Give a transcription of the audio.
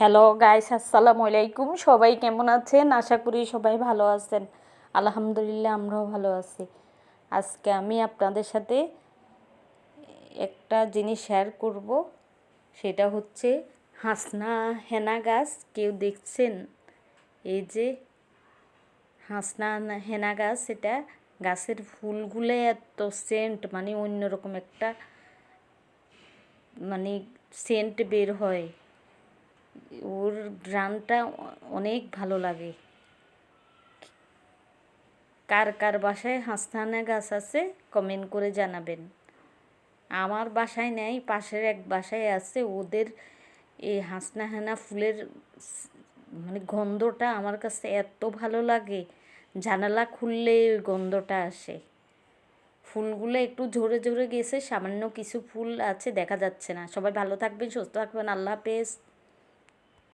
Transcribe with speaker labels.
Speaker 1: Hello guys আসসালামু আলাইকুম। সবাই কেমন আছেন? আশা করি সবাই ভালো আছেন। আলহামদুলিল্লাহ, আমরাও ভালো আছি। আজকে আমি আপনাদের সাথে একটা জিনিস শেয়ার করব। সেটা হচ্ছে হাসনা হেনা গাছ। কেউ দেখছেন? এই যে হাসনা হেনা গাছ, এটা গাছের ফুলগুলো এত সেন্ট মানে অন্যরকম একটা মানে সেন্ট বের হয়। ওর গ্রানটা অনেক ভালো লাগে। কার কার বাসায় হাঁসথানা গাছ আছে কমেন্ট করে জানাবেন। আমার বাসায় নেই, পাশের এক বাসায় আছে, ওদের এই হাসনা হেনা ফুলের মানে গন্ধটা আমার কাছে এত ভালো লাগে, জানালা খুললে ওই গন্ধটা আসে। ফুলগুলো একটু ঝরে ঝরে গেছে, সামান্য কিছু ফুল আছে, দেখা যাচ্ছে না। সবাই ভালো থাকবেন, সুস্থ থাকবেন, আল্লাহ হাফেজ।